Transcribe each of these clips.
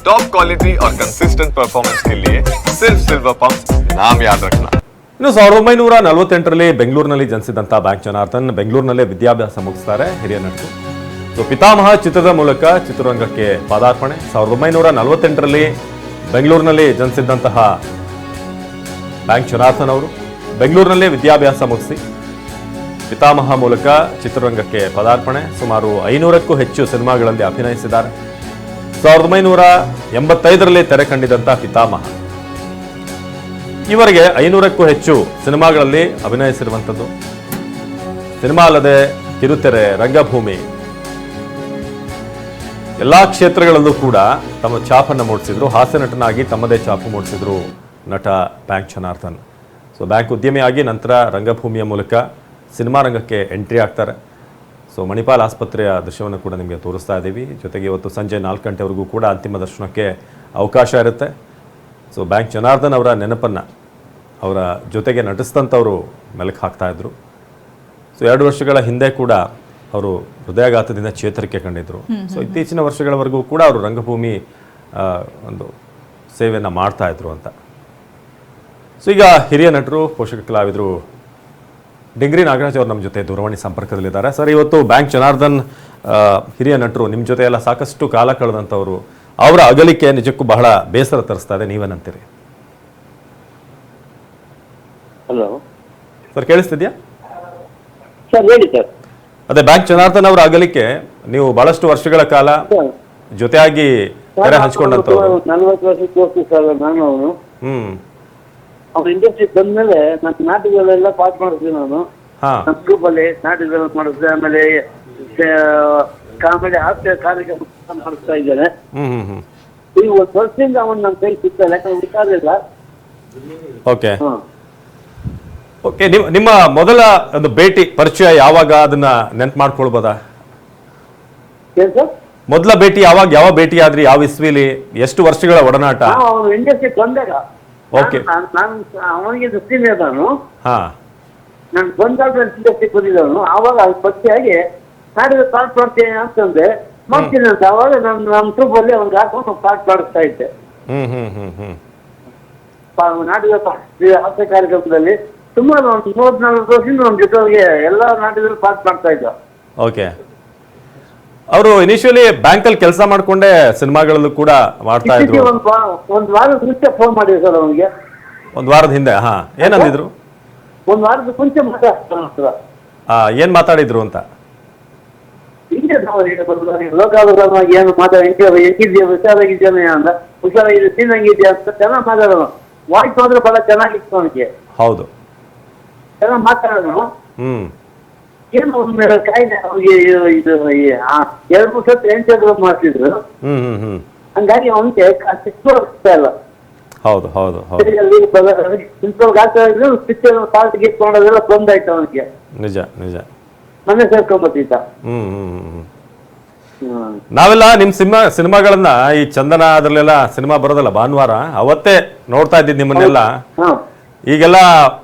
Top quality और consistent performance के लिए सिर्फ सिल्वर पंप नाम याद रखना ಇನ್ನು ಸಾವಿರದ ಒಂಬೈನೂರ ನಲವತ್ತೆಂಟರಲ್ಲಿ ಬೆಂಗಳೂರಿನಲ್ಲಿ ಜನಿಸಿದಂಥ ಬ್ಯಾಂಕ್ ಜನಾರ್ದನ್ ಬೆಂಗಳೂರಿನಲ್ಲೇ ವಿದ್ಯಾಭ್ಯಾಸ ಮುಗಿಸ್ತಾರೆ ಹಿರಿಯ ನಟರು ಸೊ ಪಿತಾಮಹ ಚಿತ್ರದ ಮೂಲಕ ಚಿತ್ರರಂಗಕ್ಕೆ ಪಾದಾರ್ಪಣೆ ಸಾವಿರದ ಒಂಬೈನೂರ ನಲವತ್ತೆಂಟರಲ್ಲಿ ಬೆಂಗಳೂರಿನಲ್ಲಿ ಜನಿಸಿದ್ದಂತಹ ಬ್ಯಾಂಕ್ ಜನಾರ್ದನ್ ಅವರು ಬೆಂಗಳೂರಿನಲ್ಲೇ ವಿದ್ಯಾಭ್ಯಾಸ ಮುಗಿಸಿ ಪಿತಾಮಹ ಮೂಲಕ ಚಿತ್ರರಂಗಕ್ಕೆ ಪದಾರ್ಪಣೆ ಸುಮಾರು ಐನೂರಕ್ಕೂ ಹೆಚ್ಚು ಸಿನಿಮಾಗಳಲ್ಲಿ ಅಭಿನಯಿಸಿದ್ದಾರೆ ಸಾವಿರದ ಒಂಬೈನೂರ ಎಂಬತ್ತೈದರಲ್ಲಿ ತೆರೆ ಕಂಡಿದ್ದಂಥ ಪಿತಾಮಹ. ಇವರಿಗೆ ಐನೂರಕ್ಕೂ ಹೆಚ್ಚು ಸಿನಿಮಾಗಳಲ್ಲಿ ಅಭಿನಯಿಸಿರುವಂಥದ್ದು. ಸಿನಿಮಾ ಅಲ್ಲದೆ ಕಿರುತೆರೆ, ರಂಗಭೂಮಿ, ಎಲ್ಲಾ ಕ್ಷೇತ್ರಗಳಲ್ಲೂ ಕೂಡ ತಮ್ಮ ಛಾಪನ್ನು ಮೂಡಿಸಿದ್ರು. ಹಾಸ್ಯ ನಟನಾಗಿ ತಮ್ಮದೇ ಛಾಪು ಮೂಡಿಸಿದ್ರು ನಟ ಬ್ಯಾಂಕ್ ಜನಾರ್ದನ್. ಸೊ ಬ್ಯಾಂಕ್ ಉದ್ಯಮಿಯಾಗಿ ನಂತರ ರಂಗಭೂಮಿಯ ಮೂಲಕ ಸಿನಿಮಾ ರಂಗಕ್ಕೆ ಎಂಟ್ರಿ ಆಗ್ತಾರೆ. ಸೊ ಮಣಿಪಾಲ್ ಆಸ್ಪತ್ರೆಯ ದೃಶ್ಯವನ್ನು ಕೂಡ ನಿಮಗೆ ತೋರಿಸ್ತಾ ಇದ್ದೀವಿ ಜೊತೆಗೆ ಇವತ್ತು ಸಂಜೆ ನಾಲ್ಕು ಗಂಟೆವರೆಗೂ ಕೂಡ ಅಂತಿಮ ದರ್ಶನಕ್ಕೆ ಅವಕಾಶ ಇರುತ್ತೆ. ಸೊ ಬ್ಯಾಂಕ್ ಜನಾರ್ದನ್ ಅವರ ನೆನಪನ್ನು ಅವರ ಜೊತೆಗೆ ನಟಿಸಿದಂಥವರು ಮೆಲುಕು ಹಾಕ್ತಾಯಿದ್ರು ಸೊ ಎರಡು ವರ್ಷಗಳ ಹಿಂದೆ ಕೂಡ ಅವರು ಹೃದಯಾಘಾತದಿಂದ ಚೇತರಿಕೆ ಕಂಡಿದ್ರು. ಸೊ ಇತ್ತೀಚಿನ ವರ್ಷಗಳವರೆಗೂ ಕೂಡ ಅವರು ರಂಗಭೂಮಿ ಒಂದು ಸೇವೆಯನ್ನು ಮಾಡ್ತಾ ಇದ್ರು ಅಂತ. ಸೊ ಈಗ ಹಿರಿಯ ನಟರು ಪೋಷಕ ಕಲಾವಿದರು ಡಿಂಗ್ರಿ ನಾಗರಾಜ್ ಅವರು ನಮ್ಮ ಜೊತೆ ದೂರವಾಣಿ ಸಂಪರ್ಕದಲ್ಲಿದ್ದಾರೆ. ಸರ್ ಇವತ್ತು ಬ್ಯಾಂಕ್ ಜನಾರ್ದನ್ ಹಿರಿಯ ನಟರು ನಿಮ್ಮ ಜೊತೆ ಎಲ್ಲ ಸಾಕಷ್ಟು ಕಾಲ ಕಳೆದಂಥವ್ರು ಅವರ ಅಗಲಿಕೆ ನಿಜಕ್ಕೂ ಬಹಳ ಬೇಸರ ತರಿಸ್ತಾ ಇದೆ. ನೀವೇನಂತೀರಿ? ಹಲೋ ಸರ್ ಕೇಳಿಸ್ತಿದ್ಯಾ? ಸರ್ ಹೇಳಿ ಸರ್. ಅದೇ ಬ್ಯಾಂಕ್ ಜನಾರ್ದನ್ ಅವರ ಅಗಲಿಕೆ ನೀವು ಬಹಳಷ್ಟು ವರ್ಷಗಳ ಕಾಲ ಜೊತೆಯಾಗಿ ಕರೆ ಹಂಚ್ಕೊಂಡಂತವ್ರು ನಾನು ಹ್ಮ್. ಅವ್ರ ಇಂಡಸ್ಟ್ರಿ ಬಂದ್ಮೇಲೆ ನನ್ ನಾಟಕಗಳೆಲ್ಲ ಪಾಸ್ ಮಾಡಿಸ್ತೀನಿ ನಾನು. ಹಾ. ನಮ್ಮ ಗ್ರೂಪಲ್ಲಿ ನಾಟಕಗಳು ಮಾಡಿಸ್ದೆ ಆಮೇಲೆ ಕಾಮಿಡಿ ಹಾಸ್ಯ ಕಾರ್ಯಕ್ರಮ ಮಾಡಿಸ್ತಾ ಇದ್ದೇನೆ. ಹ್ಮ್ ಹ್ಮ್ ಹ್ಮ್. ಈಗ ಒಂದು ವರ್ಷದಿಂದ ಅವನು ನನ್ನ ಕೈ ಸಿಗ್ತಲ್ಲ ಯಾಕಂದ್ರೆ ಹುಷಾರಿಲ್ಲ ಓಕೆ. ಹಾಂ. ಓಕೆ ನಿಮ್ಮ ನಿಮ್ಮ ಮೊದಲ ಒಂದು ಭೇಟಿ ಪರಿಚಯ ಯಾವಾಗ ಅದನ್ನ ನೆನ್ಪು ಮಾಡ್ಕೊಳ್ಬೋದಾ? ಏನ್ ಸರ್? ಮೊದಲ ಭೇಟಿ ಯಾವಾಗ ಯಾವ ಭೇಟಿ ಆದ್ರಿ ಯಾವ ಇಸ್ವಿಲಿ ಎಷ್ಟು ವರ್ಷಗಳ ಒಡನಾಟ? ಅವನು ಇಂಡಸ್ಟ್ರಿ ಬಂದಾಗ Okay. ನಾನು ಅವನಿಗೆ ಸೀನಿಯರ್ ನಾನು ಹಾ. ನಾನು ಬಂದಾಗ ಇಂಡಸ್ಟ್ರಿ ಬಂದಿದ್ದವನು. ಆವಾಗ ಅದು ಪತ್ತೆಯಾಗಿ ನಾಡಿದ ಪಾಠ ಮಾಡ್ತೀನಿ ಅಂತಂದೆ. ಮಾಡ್ತೀನಿ ಅಂತ. ಅವಾಗ ನಾನು ನಮ್ಮ ಟ್ರೂಪಲ್ಲಿ ಅವ್ನಿಗೆ ಹಾಕೊಂಡು ಪಾಠ ಮಾಡಿಸ್ತಾ ಇದ್ದೆ. ಹ್ಮ್ ಹ್ಮ್ ಹ್ಮ್ ನಾಟಕ ಹಾಸ್ಯ ಕಾರ್ಯಕ್ರಮದಲ್ಲಿ ಸುಮಾರು ಒಂದು ಮೂವತ್ನಾಲ್ಕು ವರ್ಷದಿಂದ ನಮ್ಮ ಜೊತೆಗೆ ಎಲ್ಲ ನಾಟಕದಲ್ಲಿ ಪಾಠ ಮಾಡ್ತಾ ಇದ್ದ. ಓಕೆ ಅವರು ಇನಿಷಿಯಲಿ ಬ್ಯಾಂಕಲ್ಲಿ ಕೆಲಸ ಮಾಡ್ಕೊಂಡೆ ಸಿನಿಮಾಗಳಲ್ಲೂ ಕೂಡ ಮಾಡ್ತಾ ಇದ್ರು. ಒಂದ್ ಒಂದು ವಾ- ಒಂದು ವಾರದ ಮುಂಚೆ ಫೋನ್ ಮಾಡಿದ್ರು ಸರ್ ಅವನಿಗೆ. ಒಂದ್ ವಾರದ ಹಿಂದೆ ಹಾ. ಏನಂದಿದ್ರು? ಒಂದ್ ವಾರದ ಮುಂಚೆ ಮಾತಾಡ್ತಾನೆ ಹತ್ರ ಆ, ಏನ್ ಮಾತಾಡಿದ್ರು ಅಂತ? ಹಿಂಗೆ ನಾವು ಈಗ ಬಂದು ಲೋಕಾಭಿರಾಮವಾಗಿ ಏನು ಮಾತಾಡ ಹೆಂಗೆ ಹೆಂಗಿದ್ಯಾ ಹುಷಾರಾಗಿದ್ದಾನೆ ಅಂತ ಹುಷಾರಾಗಿದೆ ತಿನ್ನಂಗಿದ್ಯಾ ಅಂತ ಚೆನ್ನಾಗಿ ಮಾತಾಡೋನು. ವಾಯ್ಸ್ ಮಾತ್ರ ಬಹಳ ಚೆನ್ನಾಗಿತ್ತು ಅವನಿಗೆ ಹೌದು. ಚೆನ್ನಾಗಿ ಮಾತಾಡೋನು. ಹ್ಮ್. ಏನು ಮೇಡಮ್? ಕಾಯಿಲೆ ಅವ್ರಿಗೆ ಇದು- ಈ ಆ ಎರಡು ಮೂರು ಸತಿ ಎಂಟು ಮಾಡ್ತಿದ್ರು ಹ್ಮ್ ಹ್ಮ್ ಹ್ಮ್. ಹಂಗಾಗಿ ಅವನಿಗೆ ಸಿಕ್ಕು ಆಗ್ತಾ ಇಲ್ಲ. ಹೌದು ಹೌದು ಹೌದು. ಸಿಂಪಲ್ ಆಗ್ತಾ ಇದ್ರು ಪಿಕ್ಚರ್ ಪಾರ್ಟ್ ಗಿಟ್ಕೊಂಡೋದೆಲ್ಲ ಬಂದಾಯ್ತು ಅವನಿಗೆ. ನಿಜ ನಿಜ. ಮನೆ ಸೇರ್ಕೊಂಬತ್ತಿದ್ದ. ಹ್ಮ್ ಹ್ಮ್ ಹ್ಮ್ ಹ್ಮ್. ನಾವೆಲ್ಲ ನಿಮ್ ಸಿನಿಮಾ ಸಿನಿಮಾಗಳನ್ನ ಈ ಚಂದನ ಅದ್ರಲ್ಲೆಲ್ಲ ಸಿನಿಮಾ ಬರೋದಲ್ಲ ಭಾನುವಾರ? ಅವತ್ತೇ ನೋಡ್ತಾ ಇದ್ದಿದ್ ನಿಮ್ಮನ್ನೆಲ್ಲ. ಹಾ. ಈಗೆಲ್ಲ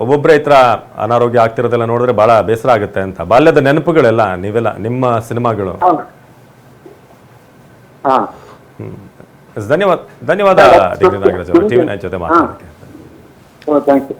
ಒಬ್ಬೊಬ್ಬರ ಈ ಥರ ಅನಾರೋಗ್ಯ ಆಗ್ತಿರೋದೆಲ್ಲ ನೋಡಿದ್ರೆ ಬಹಳ ಬೇಸರ ಆಗುತ್ತೆ ಅಂತ. ಬಾಲ್ಯದ ನೆನಪುಗಳೆಲ್ಲ ನೀವೆಲ್ಲ ನಿಮ್ಮ ಸಿನಿಮಾಗಳು. ಧನ್ಯವಾದ ಧನ್ಯವಾದ ಡಿ ನಾಗರಾಜ್ ಅವರು ಟಿವಿ ನೈನ್ ಜೊತೆ ಯು